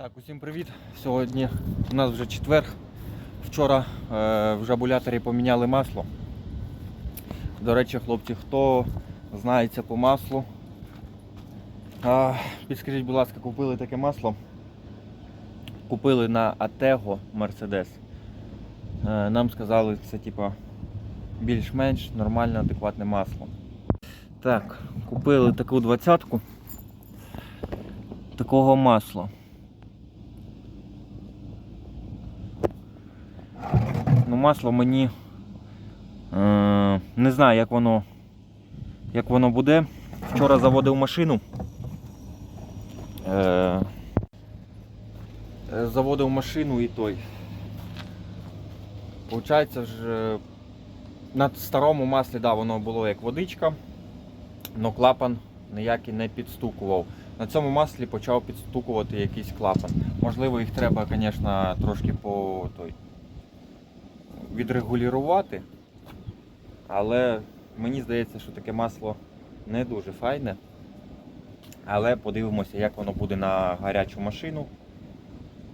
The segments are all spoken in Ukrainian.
Так, усім привіт. Сьогодні у нас вже четвер. Вчора е, в жабуляторі поміняли масло. До речі, хлопці, хто знається по маслу, а, підскажіть, будь ласка, купили таке масло. Купили на Атего Mercedes. Е, нам сказали, це типа більш-менш нормальне, адекватне масло. Так, купили таку двадцятку такого масла. Масло мені е, не знаю, як воно, як воно буде. Вчора заводив машину. Е, е, заводив машину і той. Получається вже на старому маслі да, воно було як водичка, але клапан ніякий не підстукував. На цьому маслі почав підстукувати якийсь клапан. Можливо, їх треба, звісно, трошки по той відрегулювати. Але мені здається, що таке масло не дуже файне. Але подивимося, як воно буде на гарячу машину,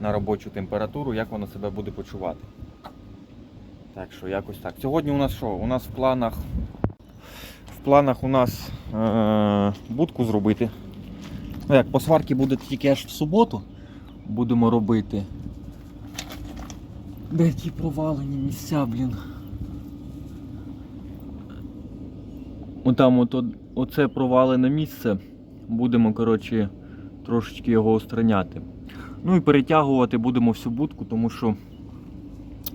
на робочу температуру, як воно себе буде почувати. Так що якось так. Сьогодні у нас що? У нас в планах в планах у нас е- будку зробити. Ну як, по сварки буде тільки аж в суботу. Будемо робити. Де ті провалені місця, блін. Отам от, оце провалене місце. Будемо, коротше, трошечки його устраняти. Ну і перетягувати будемо всю будку, тому що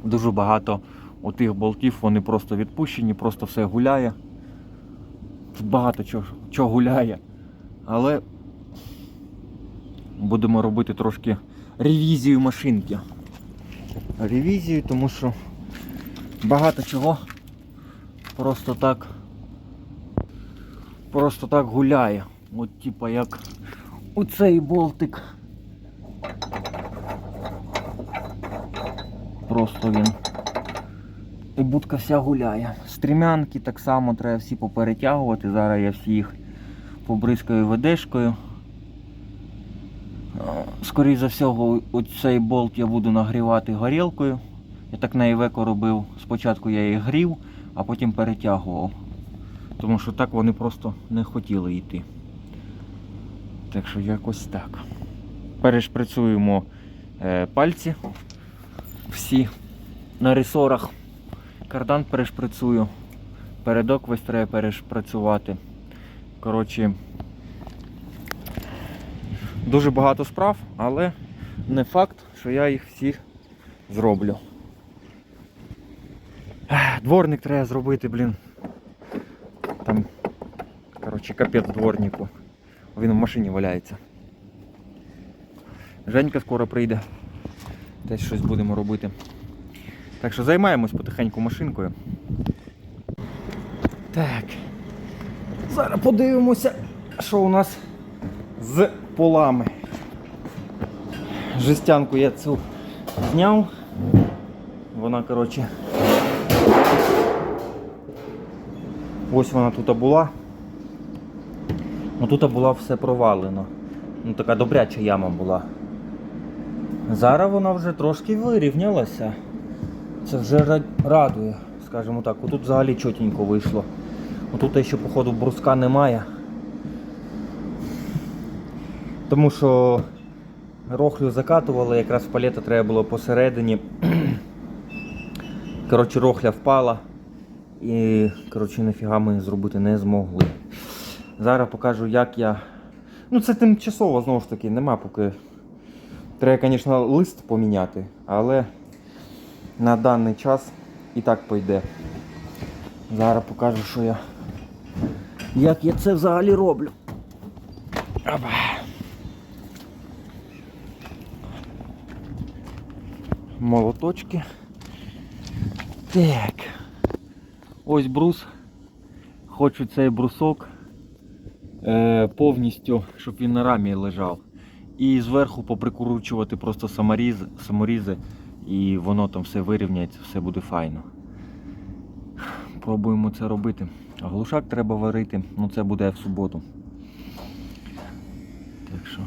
дуже багато отих болтів, вони просто відпущені, просто все гуляє. Тут багато чого, чого гуляє. Але будемо робити трошки ревізію машинки. Ревізію, тому що багато чого просто так просто так гуляє. От типа як оцей болтик. Просто він. І будка вся гуляє. Стрімянки так само треба всі поперетягувати. Зараз я всі їх побризкаю ведешкою. Скоріше за всього, оцей болт я буду нагрівати горілкою. Я так на Івеко робив. Спочатку я їх грів, а потім перетягував. Тому що так вони просто не хотіли йти. Так що якось так. Перешпрацюємо е, пальці всі на ресорах. Кардан перешпрацюю. Передок весь треба перешпрацювати. Коротше, дуже багато справ, але не факт, що я їх всі зроблю. Дворник треба зробити, блін. Там, коротше, капець дворнику. Він в машині валяється. Женька скоро прийде. Теж щось будемо робити. Так що займаємось потихеньку машинкою. Так. Зараз подивимося, що у нас з полами. Жестянку я цю зняв. Вона, коротше. Ось вона тут була. Ну тут була все провалено. Ну така добряча яма була. Зараз вона вже трошки вирівнялася. Це вже радує, скажімо так. Отут взагалі чотенько вийшло. Отут ще, походу, бруска немає. Тому що рохлю закатували, якраз палета треба було посередині. Коротше, рохля впала. І коротше, нафіга ми зробити не змогли. Зараз покажу, як я. Ну це тимчасово знову ж таки, нема поки. Треба, звісно, лист поміняти, але на даний час і так пойде. Зараз покажу, що я. Як я це взагалі роблю. Опа. Молоточки. Так. Ось брус. Хочу цей брусок е, повністю, щоб він на рамі лежав. І зверху поприкручувати просто саморіз, саморізи, і воно там все вирівняється, все буде файно. Пробуємо це робити. Глушак треба варити, ну це буде в суботу. Так що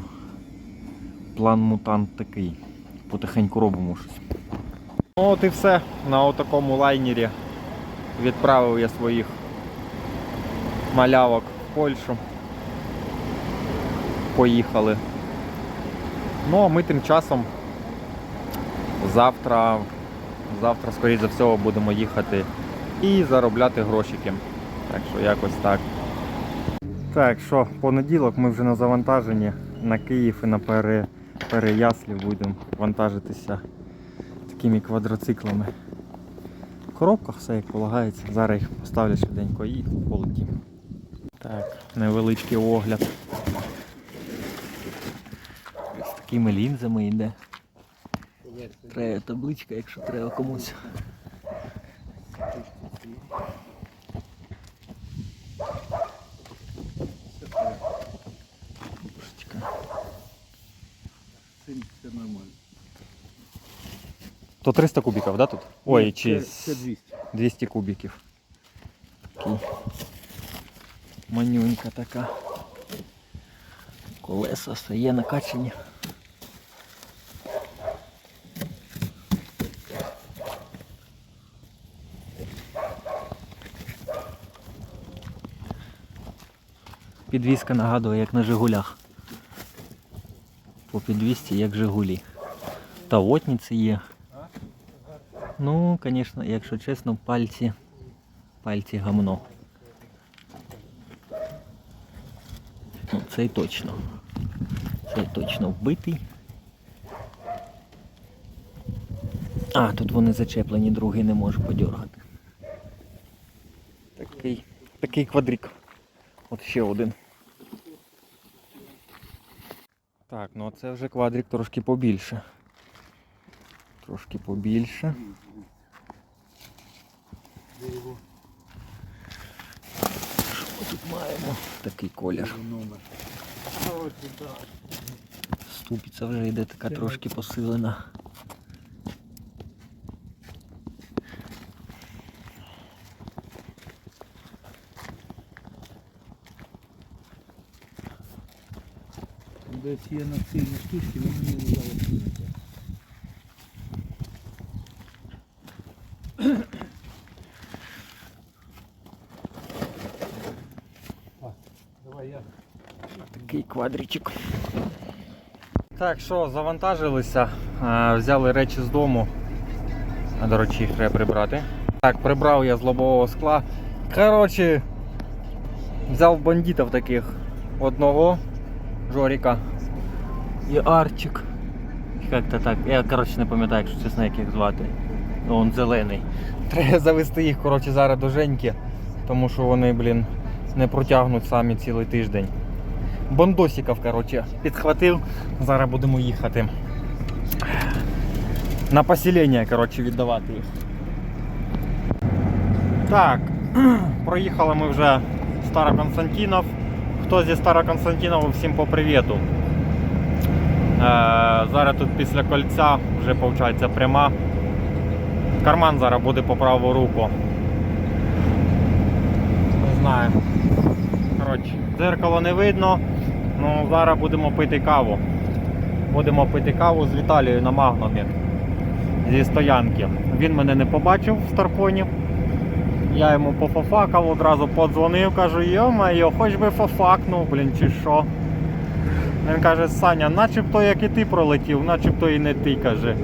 план мутант такий. Потихеньку робимо щось. Ну от і все. На такому лайнері відправив я своїх малявок в Польщу. Поїхали. Ну а ми тим часом завтра, завтра, скоріше за всього, будемо їхати і заробляти грошики. Так що якось так. Так, що, понеділок ми вже на завантаженні на Київ і на пере, Переяслів будемо вантажитися такими квадроциклами. В коробках все як полагається. Зараз їх поставлю швиденько і полетім. Так, невеличкий огляд. З такими лінзами йде. Треба табличка, якщо треба комусь. Нормально. То 300 кубиків, да, тут? Ой, чи це, це 200. 200 кубиків. Такий. Манюнька така. Колеса все є накачані. Підвізка нагадує, як на Жигулях. По підвісці, як Жигулі. Та вотниці є. Ну, звісно, якщо чесно, пальці. Пальці гамно. Ну, цей точно. Цей точно вбитий. А, тут вони зачеплені, другий не можу подергати. Такий, такий квадрик. От ще один. Так, ну це вже квадрик трошки побільше. Трошки побільше. Що ми тут маємо? Такий колір. Ступиця вже йде така трошки посилена. На цій штучці, вони не залишилися. Давай я. Такий квадричок. Так, що, завантажилися, е, взяли речі з дому. До речі, їх треба прибрати. Так, прибрав я з лобового скла. Коротше, взяв бандитів таких. Одного Жоріка і Арчик. Як-то так. Я коротше не пам'ятаю, якщо чесно, як їх звати. Ну, Он зелений. Треба завести їх коротше, зараз до Женьки, тому що вони, блін, не протягнуть самі цілий тиждень. Бондосиків, коротше, підхватив. Зараз будемо їхати. На поселення, коротше, віддавати їх. Так, проїхали ми вже Староконстантинов. Хто зі Староконстантинова, всім по привіту. Е, зараз тут після кольця вже виходить пряма. Карман зараз буде по праву руку. Не знаю. Коротше, дзеркало не видно. Ну, зараз будемо пити каву. Будемо пити каву з Віталією на магнумі зі стоянки. Він мене не побачив в Старконі. Я йому пофафакав, одразу подзвонив, кажу, йо-моє, хоч би фафакнув, блін, чи що. Він каже, Саня, начебто як і ти пролетів, начебто і не ти, каже.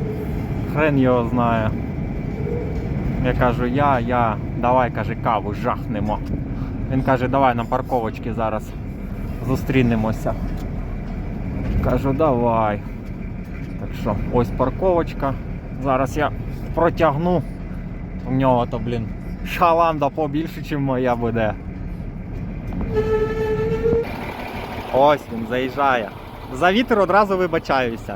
Хрен його знає. Я кажу, я, я, давай, каже, каву жахнемо. Він каже, давай на парковочці зараз зустрінемося. Кажу, давай. Так що, ось парковочка. Зараз я протягну. У нього то, блін, шаланда побільше, ніж моя буде. Ось він заїжджає. За вітер одразу вибачаюся.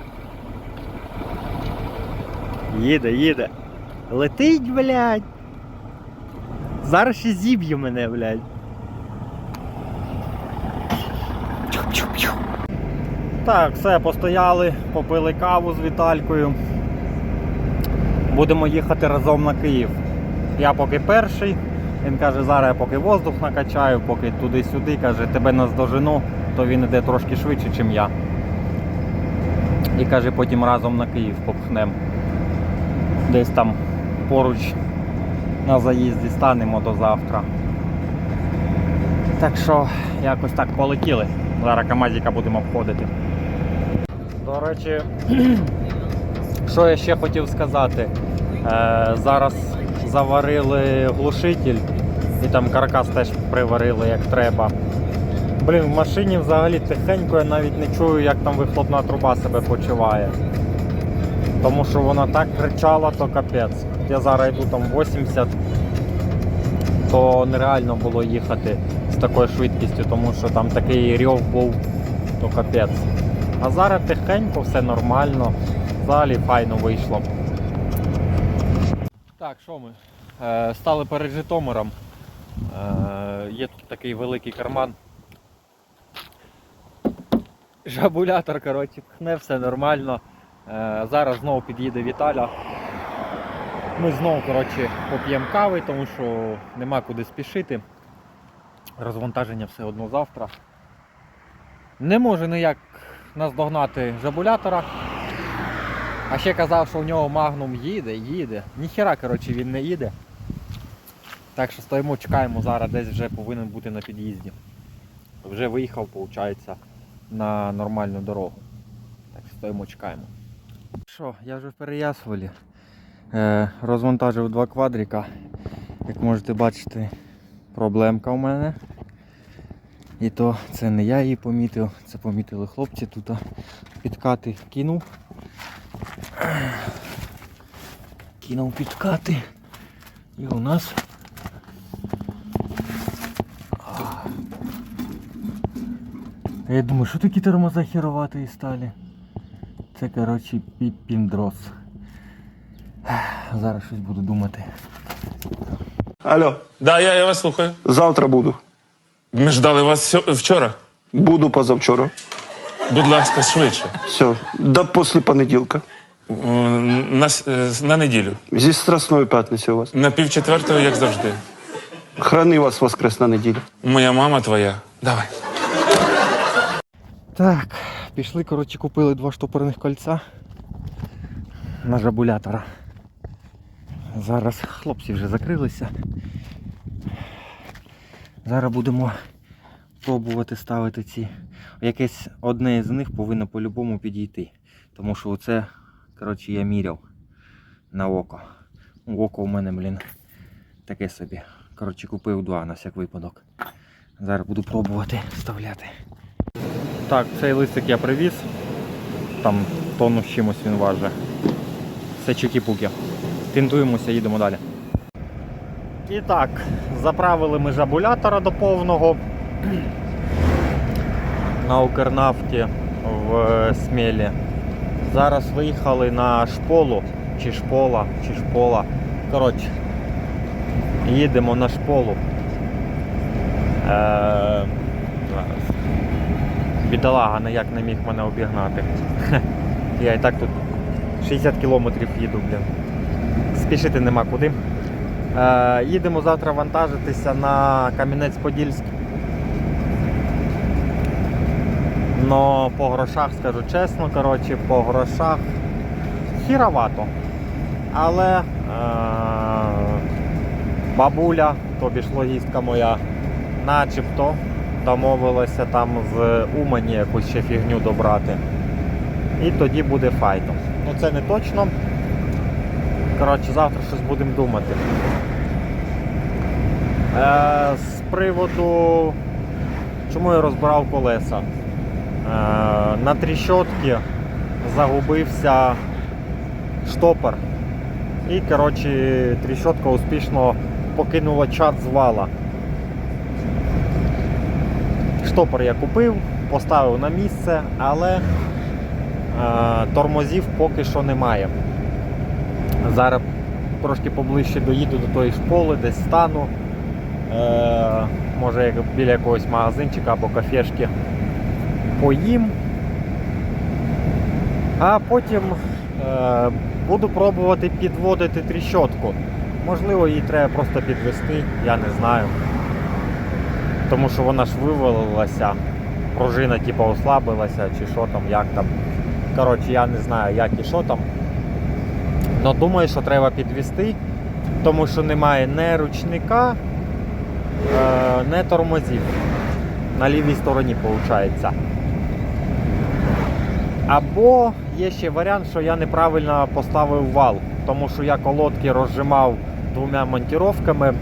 Їде, їде. Летить, блядь. Зараз ще зіб'є мене, блядь. Так, все, постояли, попили каву з Віталькою. Будемо їхати разом на Київ. Я поки перший. Він каже, зараз я поки воздух накачаю, поки туди-сюди, каже, тебе наздожену, то він іде трошки швидше, ніж я. І каже, потім разом на Київ попхнем. Десь там поруч на заїзді станемо до завтра. Так що якось так полетіли. Зараз Камазіка будемо обходити. До речі, що я ще хотів сказати. Е, зараз заварили глушитель і там каркас теж приварили як треба. Блін, в машині взагалі тихенько, я навіть не чую, як там вихлопна труба себе почуває. Тому що вона так кричала, то капець. Я зараз йду там 80, то нереально було їхати з такою швидкістю, тому що там такий рьов був, то капець. А зараз тихенько, все нормально. Взагалі файно вийшло. Так, що ми? Е, стали перед Житомиром. Е, є тут такий великий карман. Жабулятор, коротше, пхне, все нормально. Е, зараз знову під'їде Віталя. Ми знову коротше, поп'ємо кави, тому що нема куди спішити. Розвантаження все одно завтра. Не може ніяк наздогнати жабулятора. А ще казав, що у нього магнум їде, їде. Ніхіра, коротше, він не їде. Так що стоїмо, чекаємо зараз, десь вже повинен бути на під'їзді. Вже виїхав, виходить, на нормальну дорогу. Так стоїмо, чекаємо. Що, я вже в Переясволі. Е, розвантажив два квадрика. Як можете бачити, проблемка у мене. І то це не я її помітив, це помітили хлопці тут підкати кинув. Кинув підкати. І у нас. А Я думаю, що такі тормоза хероватої сталі? Це, коротше, піпіндрос. Зараз щось буду думати. Алло, Да, я, я вас слухаю. завтра буду. Ми ждали вас сьо- вчора. Буду позавчора. Будь ласка, швидше. Все, до після понеділка. На, с- е, на неділю. Зі Страсної п'ятниці у вас. На пів четвертого, як завжди. Храни вас воскресна неділя. Моя мама твоя. Давай. Так, пішли, коротше, купили два штопорних кольця на жабулятора. Зараз хлопці вже закрилися. Зараз будемо пробувати ставити ці. Якесь одне з них повинно по-любому підійти. Тому що оце, коротше, я міряв на око. Око у мене, блін, таке собі. Коротше, купив два на всяк випадок. Зараз буду пробувати вставляти. Так, цей листик я привіз. Там тонну з чимось він важить. Все чики-пуки. Тинтуємося, їдемо далі. І так, заправили ми жабулятора до повного на Укрнафті в Смілі. Зараз виїхали на шполу, чи шпола, чи шпола. Коротше, їдемо на шполу. Е. Бідолага ніяк не міг мене обігнати. Я і так тут 60 кілометрів їду, блін. Спішити нема куди. Е, їдемо завтра вантажитися на Кам'янець-Подільськ. Но по грошах, скажу чесно, коротше, по грошах хіровато. Але е, бабуля, тобі ж логістка моя, начебто домовилася там з Умані якусь ще фігню добрати. І тоді буде файно. Ну це не точно. Коротше, завтра щось будемо думати. Е, з приводу, чому я розбирав колеса. Е, на тріщотки загубився штопор. І коротше, тріщотка успішно покинула чат з вала. Штопор я купив, поставив на місце, але е, тормозів поки що немає. Зараз трошки поближче доїду до тої школи, десь стану. Е, може біля якогось магазинчика або кафешки поїм. А потім е, буду пробувати підводити тріщотку. Можливо, її треба просто підвести, я не знаю. Тому що вона ж вивалилася, пружина типу ослабилася чи що там, як там. Коротше, я не знаю, як і що там. Но думаю, що треба підвести, тому що немає не ручника, е, не тормозів. На лівій стороні виходить. Або є ще варіант, що я неправильно поставив вал, тому що я колодки розжимав двома монтіровками,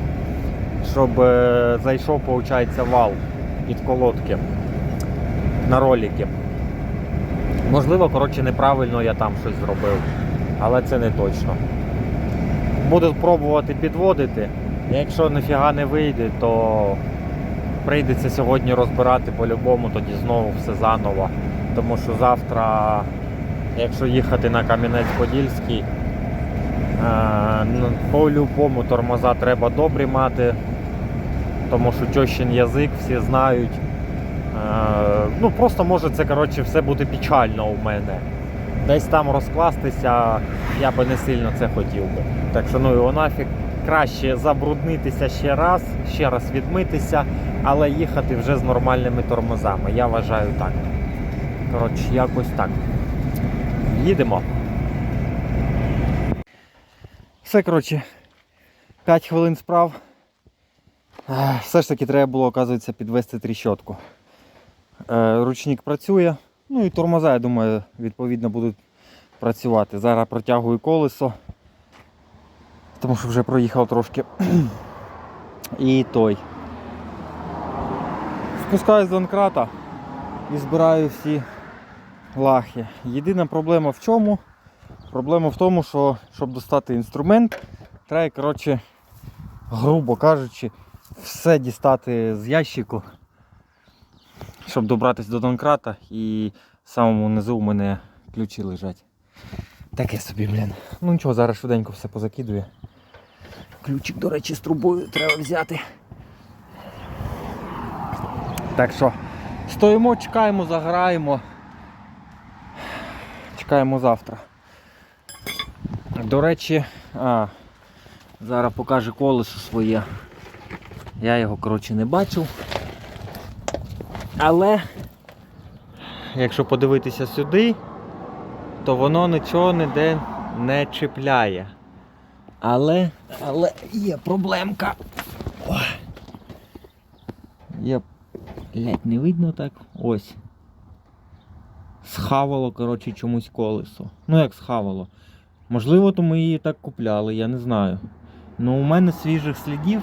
щоб е, зайшов, виходить, вал від колодки на ролики. Можливо, коротше, неправильно я там щось зробив, але це не точно. Буду пробувати підводити. Якщо ніфіга не вийде, то прийдеться сьогодні розбирати по-любому, тоді знову все заново. Тому що завтра, якщо їхати на Кам'янець-Подільський, е, ну, по-любому тормоза треба добрі мати, тому що тьощин язик всі знають. Е, ну просто може це коротше, все буде печально у мене. Десь там розкластися я би не сильно це хотів би. Так що ну його нафіг. Краще забруднитися ще раз, ще раз відмитися, але їхати вже з нормальними тормозами. Я вважаю так. Коротше, якось так. Їдемо. Все, коротше, 5 хвилин справ. Все ж таки треба було, оказується, підвести тріщотку. Е, Ручник працює. Ну і тормоза, я думаю, відповідно будуть працювати. Зараз протягую колесо, тому що вже проїхав трошки. І той. Спускаюсь з донкрата і збираю всі лахи. Єдина проблема в чому? Проблема в тому, що щоб достати інструмент, треба, коротше, грубо кажучи, все дістати з ящику щоб добратися до Донкрата і в самому низу у мене ключі лежать. Таке собі, блін. Ну нічого, зараз швиденько все позакидує. Ключик, до речі, з трубою треба взяти. Так що, стоїмо, чекаємо, заграємо. Чекаємо завтра. До речі, а, зараз покаже колесо своє. Я його, коротше, не бачив. Але якщо подивитися сюди, то воно нічого ніде не чіпляє. Але, але є проблемка. О. Є, блядь, не видно так. Ось. Схавало, коротше, чомусь колесо. Ну як схавало. Можливо, то ми її так купляли, я не знаю. Ну у мене свіжих слідів,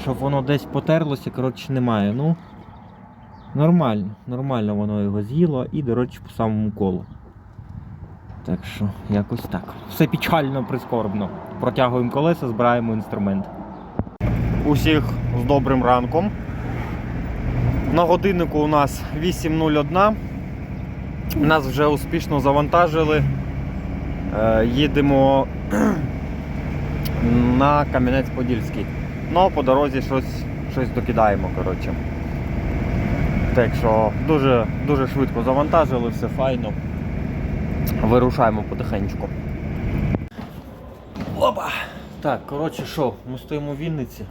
щоб воно десь потерлося, коротше, немає. Ну, Нормально, нормально воно його з'їло і, до речі, по самому колу. Так що, якось так. Все печально прискорбно. Протягуємо колеса, збираємо інструмент. Усіх з добрим ранком. На годиннику у нас 8.01. Нас вже успішно завантажили. Е, їдемо на Кам'янець-Подільський. Ну, по дорозі щось, щось докидаємо, коротше. Так що дуже, дуже швидко завантажили, все файно. Вирушаємо потихеньку. Опа! Так, коротше, що, ми стоїмо в Вінниці.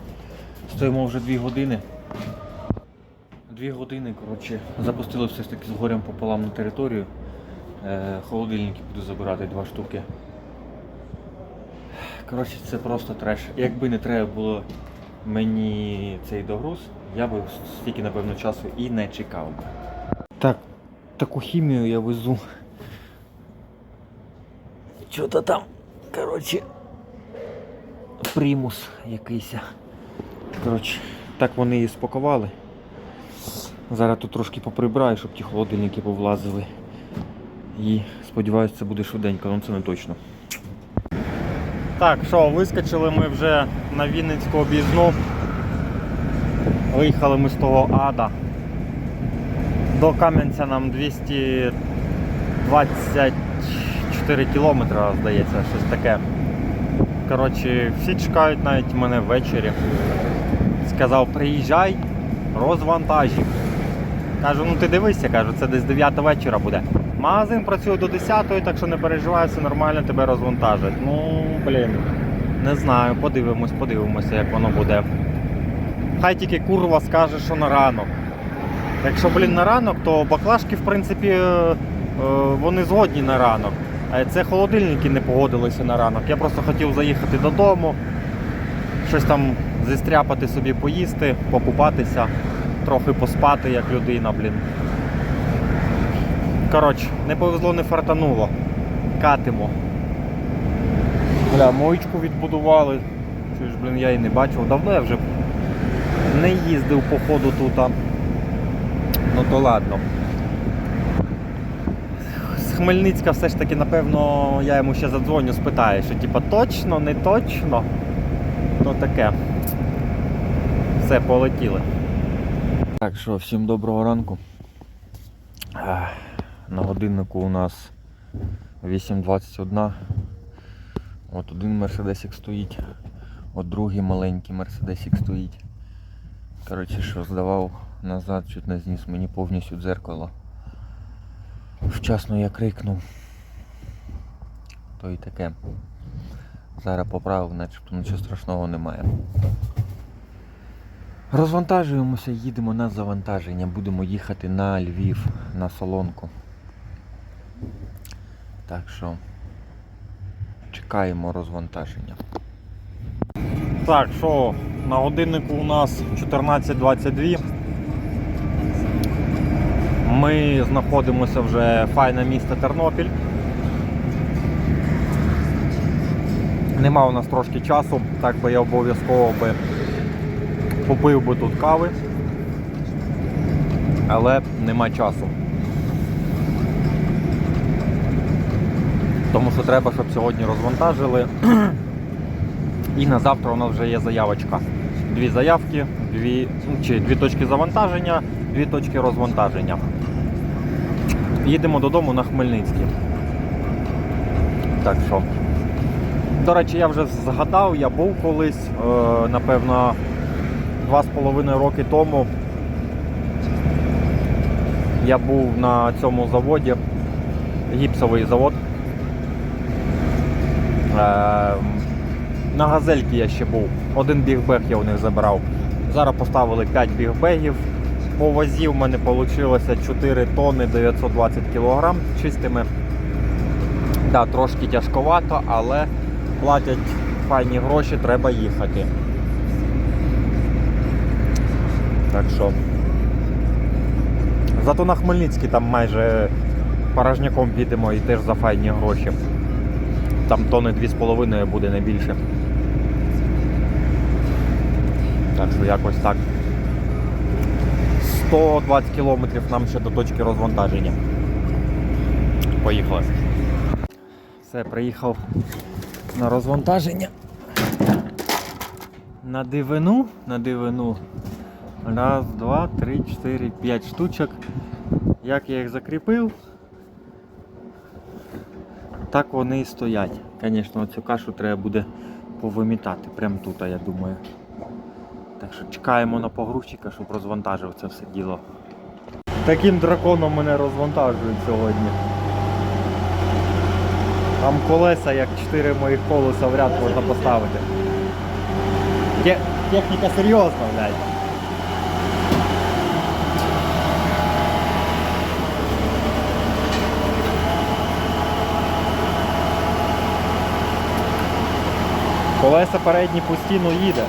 Стоїмо вже дві години. Дві години, коротше, запустили все ж таки з горем пополам на територію. Е, холодильники буду забирати два штуки. Коротше, це просто треш. Якби не треба було мені цей догруз, я би стільки, напевно, часу і не чекав би. Так, таку хімію я везу. Що-то там, коротше, примус якийсь. Коротше, так вони її спакували. Зараз тут трошки поприбираю, щоб ті холодильники повлазили. І сподіваюся, це буде швиденько, але це не точно. Так, що, вискочили ми вже на Вінницьку об'їзну. Виїхали ми з того ада. До Кам'янця нам 224 кілометри, здається, щось таке. Коротше, всі чекають навіть мене ввечері. Сказав, приїжджай, розвантажів. Кажу, ну ти дивися, кажу, це десь 9 вечора буде. Магазин працює до 10, так що не переживай, все нормально, тебе розвантажать. Ну, блін, не знаю, подивимось, подивимося, як воно буде. Хай тільки курва скаже, що на ранок. Якщо, блін, на ранок, то баклажки, в принципі, е, вони згодні на ранок. А це холодильники не погодилися на ранок. Я просто хотів заїхати додому, щось там зістряпати собі поїсти, покупатися, трохи поспати, як людина, блін. Коротше, не повезло, не фартануло. Катимо. Бля, моєчку відбудували. Чуєш, блін, я її не бачив. Давно я вже не їздив по ходу тут. Ну то ладно. З Хмельницька все ж таки, напевно, я йому ще задзвоню, спитаю, що типа точно, не точно. То таке. Все, полетіли. Так що, всім доброго ранку. На годиннику у нас 8.21. От один мерседесик стоїть, от другий маленький мерседесик стоїть. Коротше, що здавав назад, чуть не зніс мені повністю дзеркало. Вчасно я крикнув. То і таке. Зараз поправив, начебто нічого страшного немає. Розвантажуємося, їдемо на завантаження. Будемо їхати на Львів, на Солонку. Так що чекаємо розвантаження. Так, що, на годиннику у нас 14.22. Ми знаходимося вже файне місто Тернопіль. Нема у нас трошки часу, так би я обов'язково би попив би тут кави, але нема часу. Тому що треба, щоб сьогодні розвантажили. І на завтра у нас вже є заявочка. Дві заявки, дві, чи дві точки завантаження, дві точки розвантаження. Їдемо додому на Хмельницький. Так що. До речі, я вже згадав, я був колись, е, напевно, два з половиною роки тому. Я був на цьому заводі, гіпсовий завод. Е, на газельки я ще був. Один бігбег я у них забирав. Зараз поставили 5 бігбегів. По вазі в мене вийшло 4 тонни 920 кг чистими. Да, трошки тяжковато, але платять файні гроші, треба їхати. Так що. Зато на Хмельницький там майже порожняком підемо і теж за файні гроші. Там тони 2,5 буде не більше. Так що якось так. 120 кілометрів нам ще до точки розвантаження. Поїхали. Все, приїхав на розвантаження. На дивину, на дивину. Раз, два, три, чотири, п'ять штучок. Як я їх закріпив, так вони і стоять. Звісно, цю кашу треба буде повимітати. Прямо тут, я думаю. Так що чекаємо на погрузчика, щоб розвантажив це все діло. Таким драконом мене розвантажують сьогодні. Там колеса, як 4 моїх колеса в ряд можна поставити. Техніка серйозна, блядь. Колеса передні постійно їде.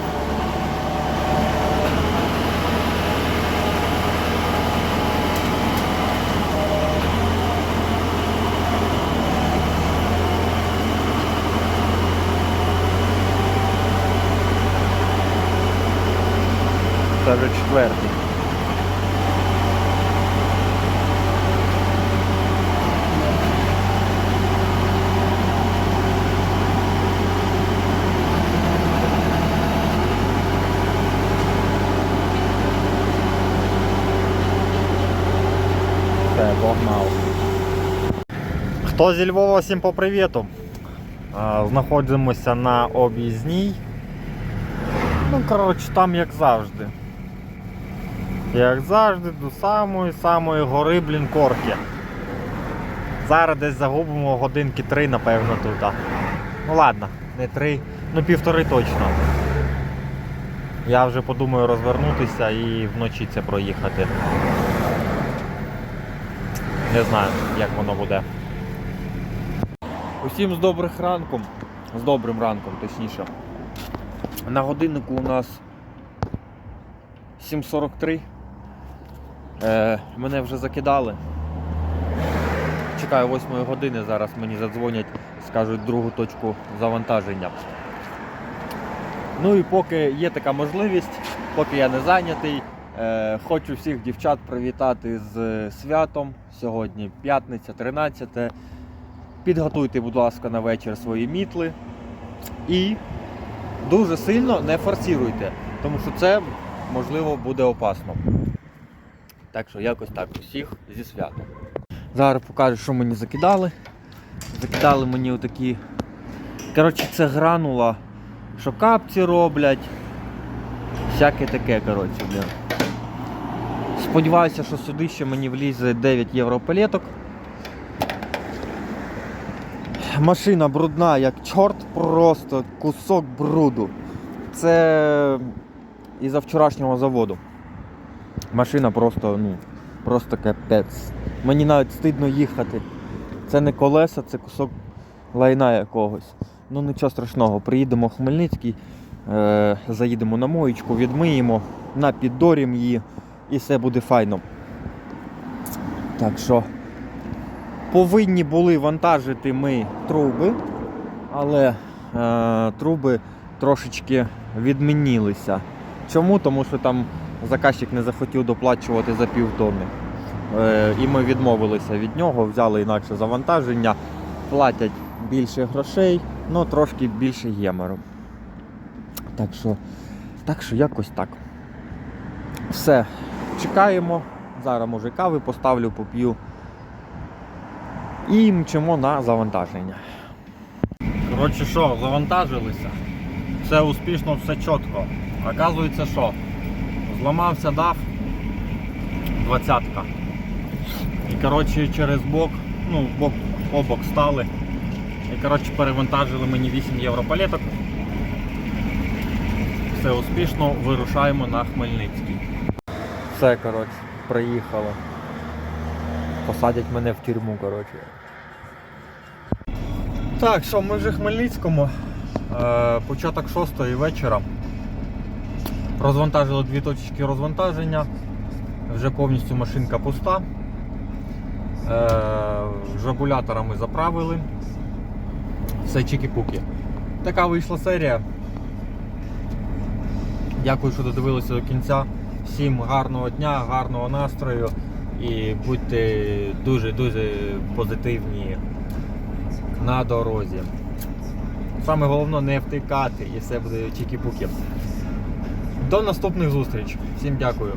Це вже четвертий. Все, погнав. Хто зі Львова, всім по привіту. Знаходимося на об'їзній. Ну, коротше, там як завжди. Як завжди, до самої самої гори, блін, корки. Зараз десь загубимо годинки три, напевно, тут. Ну ладно, не три, ну півтори точно. Я вже подумаю розвернутися і вночі це проїхати. Не знаю, як воно буде. Усім з добрих ранком, з добрим ранком, точніше. На годиннику у нас 7.43. Е, мене вже закидали. Чекаю 8 години, зараз мені задзвонять, скажуть другу точку завантаження. Ну і поки є така можливість, поки я не зайнятий, е, хочу всіх дівчат привітати з святом. Сьогодні п'ятниця, 13. Підготуйте, будь ласка, на вечір свої мітли. І дуже сильно не форсіруйте, тому що це можливо буде опасно. Так що якось так усіх зі святом. Зараз покажу, що мені закидали. Закидали мені отакі. Коротше, це гранула, що капці роблять. Всяке таке, коротше, блін. Сподіваюся, що сюди ще мені влізе 9 євро палеток. Машина брудна, як чорт, просто кусок бруду. Це із-за вчорашнього заводу. Машина просто, ну, просто капець. Мені навіть стидно їхати. Це не колеса, це кусок лайна якогось. Ну нічого страшного, приїдемо в Хмельницький, е, заїдемо на моєчку, відмиємо, напіддорім її і все буде файно. Так що повинні були вантажити ми труби, але е, труби трошечки відмінилися. Чому? Тому що там заказчик не захотів доплачувати за півтонни. Е, і ми відмовилися від нього, взяли інакше завантаження, платять більше грошей, але трошки більше гемору. Так що, так що якось так. Все, чекаємо. Зараз може кави поставлю, поп'ю. І мчимо на завантаження. Коротше що, завантажилися. Все успішно, все чітко. Оказується, що зламався дав двадцятка. І коротше через бок, ну, бок обок стали. І коротше перевантажили мені 8 євро палеток. Все успішно, вирушаємо на Хмельницький. Все, коротше, приїхали. Посадять мене в тюрму, коротше. Так, що, ми вже в Хмельницькому. Е, початок 6 вечора. Розвантажили дві точки розвантаження. Вже повністю машинка пуста. Е, жабуляторами заправили. Все чики-пуки. Така вийшла серія. Дякую, що додивилися до кінця. Всім гарного дня, гарного настрою і будьте дуже-дуже позитивні на дорозі. Саме головне не втикати і все буде чики-пуки. До наступних зустріч. Всім дякую.